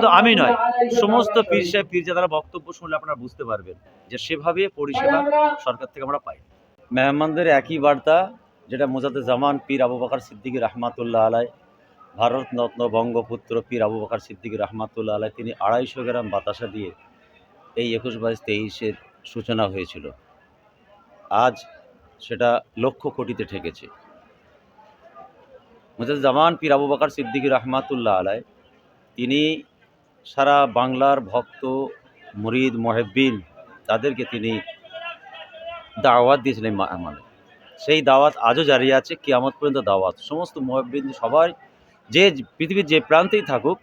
শুধু আমি নয় সমস্ত পীর সাহেব পীরজাদারা বক্তব্য শুনলে আপনারা বুঝতে পারবেন যে সেভাবে পরিষেবা সরকার থেকে আমরা পাই মেহমানদের একই বার্তা যেটা মোজাদ্দে জামান পীর আবু বকর সিদ্দিকী রহমাতুল্লাহ আলাই ভারত রত্ন বঙ্গপুত্র পীর আবু বকর সিদ্দিকী রহমাতুল্লাহ আলাই তিনি আড়াইশো গ্রাম বাতাসা দিয়ে এই একুশ বাইশ তেইশের সূচনা হয়েছিল। আজ সেটা লক্ষ কোটিতে ঠেকেছে। মোজাদ্দে জামান পীর আবু বকর সিদ্দিকী রহমাতুল্লাহ আলাই তিনি সারা বাংলার ভক্ত, মুরিদ, মহেব্বিন, তাদেরকে তিনি দাওয়াত দিয়েছিলেন মানে। সেই দাওয়াত আজও জারি আছে, কিয়ামত পর্যন্ত দাওয়াত। সমস্ত মহেব্বিন সবাই যে পৃথিবীর যে প্রান্তেই থাকুক,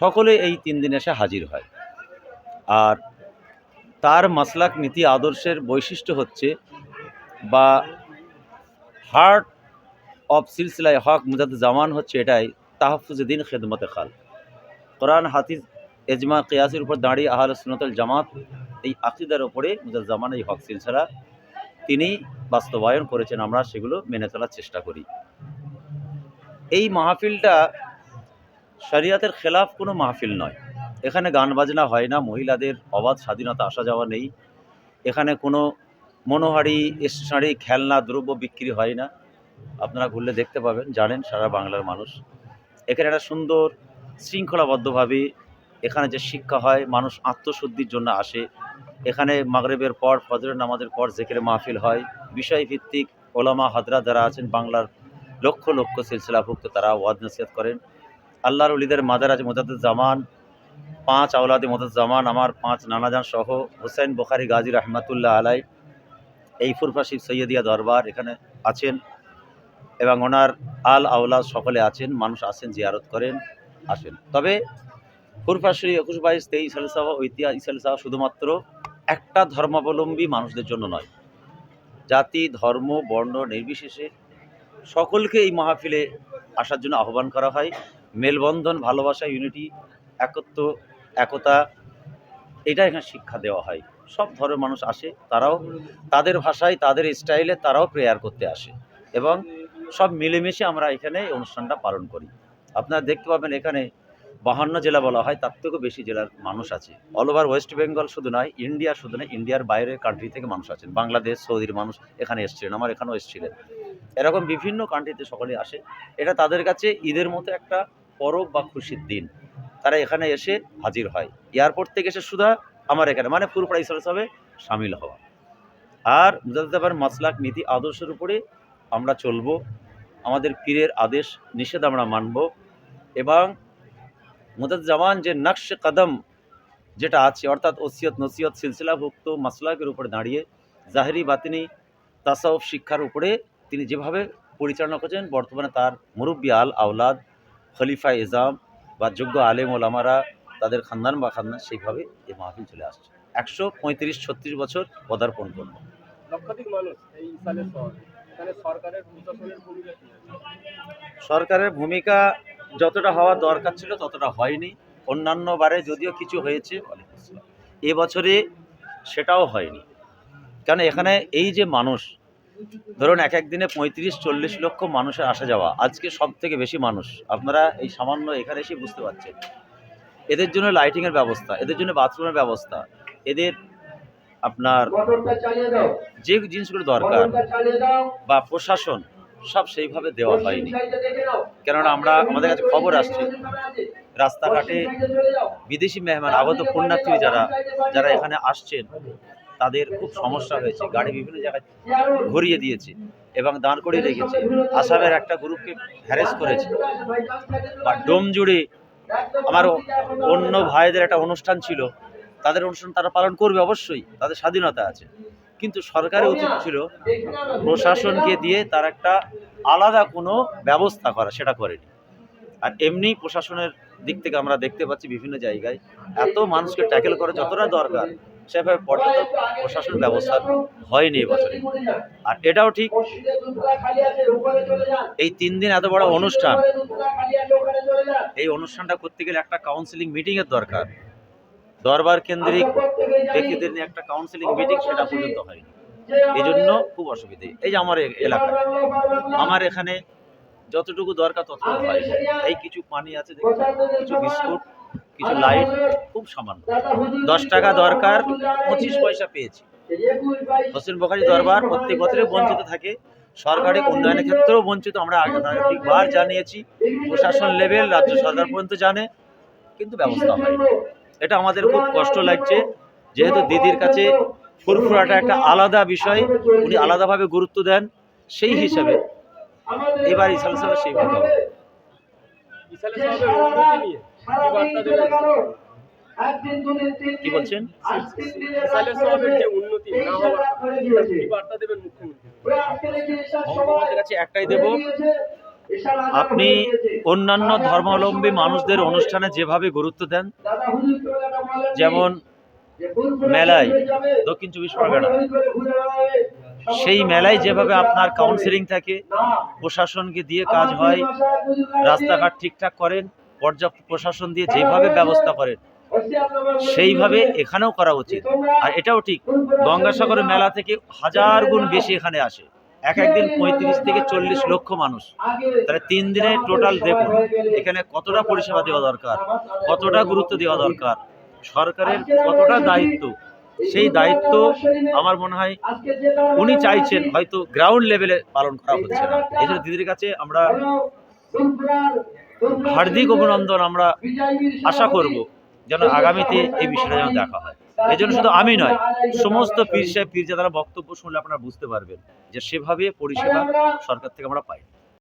সকলে এই তিন দিন এসে হাজির হয়। আর তার মাসলাক নীতি আদর্শের বৈশিষ্ট্য হচ্ছে বা হার্ট অফ সিলসিলায় হক মুজাদ জামান হচ্ছে এটাই তাহফুজুদ্দিন খেদমতে খাল। কোরআন হাতিজ এজমা কেয়াসের উপর দাঁড়িয়ে আহল সুনতল জামাত এই আকিদার ওপরে মুজাদ জামান এই হক সিলসিলা তিনি বাস্তবায়ন করেছেন, আমরা সেগুলো মেনে চলার চেষ্টা করি। এই মাহফিলটা শরিয়াতের খেলাফ কোনো মাহফিল নয়। এখানে গান বাজনা হয় না, মহিলাদের অবাধ স্বাধীনতা আসা যাওয়া নেই। এখানে কোনো মনোহারি স্টেশনারি খেলনা, দ্রব্য বিক্রি হয় না। আপনারা ঘুরলে দেখতে পাবেন, জানেন সারা বাংলার মানুষ। এখানে একটা সুন্দর শৃঙ্খলাবদ্ধভাবে এখানে যে শিক্ষা হয়, মানুষ আত্মশুদ্ধির জন্য আসে। এখানে মাগরেবের পর, ফজরের নামাজের পর জেকের মাহফিল হয়। বিষয়ভিত্তিক ওলামা হাদরা যারা আছেন, বাংলার লক্ষ লক্ষ সিলসিলাভুক্ত, তারা ওয়াদ নসিহত করেন। আল্লাহর উলিদের মাদারাজ আছে মোজাদ্দুদ জামান পাঁচ আওলাদে মোজাদ জামান আমার পাঁচ নানাজান সহ হোসেন বোখারি, গাজী রহমাতুল্লাহ আলাই এই ফুরফাশিব সৈয়দিয়া দরবার এখানে আছেন এবং ওনার আল আওলাদ সকলে আছেন, মানুষ আসেন, জিয়ারত করেন। আসেন। তবে ফুরফাশরি একুশ বাইশ তেইশ সালসাহ ঐতিহাস সালসাহ শুধুমাত্র একটা ধর্মাবলম্বী মানুষদের জন্য নয়। জাতি, ধর্ম, বর্ণ নির্বিশেষে সকলকে এই মাহফিলে আসার জন্য আহ্বান করা হয়। মেলবন্ধন, ভালোবাসা ইউনিটি একত্ব একতা, এটা এখানে শিক্ষা দেওয়া হয়। সব ধর্মের মানুষ আসে, তারাও তাদের ভাষায়, তাদের স্টাইলে তারাও প্রেয়ার করতে আসে। এবং সব মিলেমিশে আমরা এখানে অনুষ্ঠানটা পালন করি। আপনারা দেখতে পাবেন এখানে বাহান্ন জেলা বলা হয়, তার থেকেও বেশি জেলার মানুষ আছে। অল ওভার ওয়েস্ট বেঙ্গল শুধু নয় ইন্ডিয়া শুধু নয় ইন্ডিয়ার বাইরের কান্ট্রি থেকে মানুষ আছেন। বাংলাদেশ, সৌদির মানুষ এখানে এসেছিলেন, আমার এখানেও এসেছিলেন। এরকম বিভিন্ন কান্ট্রিতে সকলে আসে। এটা তাদের কাছে ঈদের মতো একটা পরব বা খুশির দিন। তারা এখানে এসে হাজির হয়। এয়ারপোর্ট থেকে এসে সুধা আমার এখানে মানে পুরোপুরা হিসাবে সামিল হওয়া। আর মুজাদ্দাবার মাসলাক নীতি আদর্শের উপরে আমরা চলবো। আমাদের পীরের আদেশ নিষেধ আমরা মানব। এবং মুজাদ্দামান যে নকশ কদম যেটা আছে অর্থাৎ ওসিয়ত নসিয়ত সিলসিলাভুক্ত মাসলাকের উপরে দাঁড়িয়ে জাহেরি বাতিনি তাসাউফ শিক্ষার উপরে তিনি যেভাবে পরিচালনা করছেন বর্তমানে তার মুরব্বী আল আওলাদ খলিফা এজাম বা যোগ্য আলেম ওলামারা তাদের খানদান বা খানদান সেইভাবে এই মাহফিল চলে আসছে। একশো পঁয়ত্রিশ ছত্রিশ বছর পদার্পণ করব লক্ষাধিক মানুষ এই ইসালের শহরে এখানে সরকারের প্রশাসনের ভূমিকা কি? সরকারের ভূমিকা যতটা হওয়া দরকার ছিল ততটা হয়নি। অন্যান্য বারে যদিও কিছু হয়েছে ওয়ালাইকুম আসসালাম। এ বছরে সেটাও হয়নি। কেন এখানে এই যে মানুষ ধরুন এক এক দিনে পঁয়ত্রিশ চল্লিশ লক্ষ মানুষের আসা যাওয়া আজকে সব থেকে বেশি মানুষ। আপনারা এই সামান্য এখানে এসে বুঝতে পারছেন। এদের জন্য লাইটিংয়ের ব্যবস্থা এদের জন্য বাথরুমের ব্যবস্থা এদের আপনার যে জিনিসগুলো দরকার বা প্রশাসন সব সেইভাবে দেওয়া হয়নি। কেননা আমরা, আমাদের কাছে খবর আসছে, রাস্তাঘাটে বিদেশি মেহমান, আগত পুণ্যার্থী যারা যারা এখানে আসছেন, তাদের খুব সমস্যা হয়েছে। গাড়ি বিভিন্ন জায়গায় ঘুরিয়ে দিয়েছে এবং দাঁড় করিয়ে রেখেছে। আসামের একটা গ্রুপকে হ্যারেস করেছে। বা ডোম জুড়ে আমার অন্য ভাইদের একটা অনুষ্ঠান ছিল। তাদের অনুষ্ঠান তারা পালন করবে অবশ্যই। তাদের স্বাধীনতা আছে। কিন্তু সরকারের উচিত ছিল প্রশাসনকে দিয়ে তার একটা আলাদা কোনো ব্যবস্থা করা সেটা করেনি। আর এমনি প্রশাসনের দিক থেকে আমরা দেখতে পাচ্ছি বিভিন্ন জায়গায় এত মানুষকে ট্যাকেল করা যতটা দরকার সেভাবে পর্যটক প্রশাসন ব্যবস্থা হয়নি এবছরে আর এটাও ঠিক এই তিন দিন এত বড় অনুষ্ঠান এই অনুষ্ঠানটা করতে গেলে একটা কাউন্সিলিং মিটিংয়ের দরকার। দরবার কেন্দ্রিক ব্যক্তিদের নিয়ে একটা কাউন্সিলিং মিটিং সেটা পর্যন্ত হয়নি। এই জন্য খুব অসুবিধে। এই যে আমার এলাকা আমার এখানে যতটুকু দরকার ততটুকু হয়। এই কিছু পানি আছে কিছু বিস্কুট কিছু লাইট খুব সামান্য। দশ টাকা দরকার পঁচিশ পয়সা পেয়েছি। হোসেন বখারি দরবার প্রত্যেক বছরে বঞ্চিত থাকে। সরকারি উন্নয়নের ক্ষেত্রেও বঞ্চিত আমরা আগে একাধিকবার জানিয়েছি। প্রশাসন লেভেল রাজ্য সরকার পর্যন্ত জানে কিন্তু ব্যবস্থা হয় এটা আমাদের খুব কষ্ট লাগছে। যেহেতু দিদির কাছে ফুরফুরাটা একটা আলাদা বিষয় উনি আলাদাভাবে গুরুত্ব দেন সেই হিসাবে এবার ইসাল সাহেব সেইভাবে কি বলছেন? ইসালে সাহেবের যে উন্নতি না হওয়ার কথা, কি বার্তা দেবেন মুখ্যমন্ত্রী। মমতাদের কাছে একটাই দেব। আপনি অন্যান্য ধর্মাবলম্বী মানুষদের অনুষ্ঠানে যেভাবে গুরুত্ব দেন, যেমন মেলায়, দক্ষিণ চব্বিশ পরগনা, সেই মেলায় যেভাবে আপনার কাউন্সিলিং থাকে, প্রশাসনকে দিয়ে কাজ হয়, রাস্তাঘাট ঠিকঠাক করেন, পর্যাপ্ত প্রশাসন দিয়ে যেভাবে ব্যবস্থা করেন, সেইভাবে এখানেও করা উচিত। আর এটাও ঠিক গঙ্গাসাগরের মেলা থেকে হাজার গুণ বেশি এখানে আসে। এক একদিন পঁয়ত্রিশ থেকে চল্লিশ লক্ষ মানুষ। তাহলে তিন দিনে টোটাল দেখুন, এখানে কতটা পরিষেবা দেওয়া দরকার, কতটা গুরুত্ব দেওয়া দরকার, সরকারের কতটা দায়িত্ব? সেই দায়িত্ব আমার মনে হয় উনি চাইছেন, হয়তো গ্রাউন্ড লেভেলে পালন করা হচ্ছে না। জন্য দিদির কাছে আমরা হার্দিক অভিনন্দন আমরা আশা করব যেন আগামীতে এই বিষয়টা যেন দেখা হয়। এই জন্য শুধু আমি নয়, সমস্ত পীর সাহেব, পীরজাদারা বক্তব্য শুনলে আপনারা বুঝতে পারবেন যে সেভাবে পরিষেবা সরকার থেকে আমরা পাই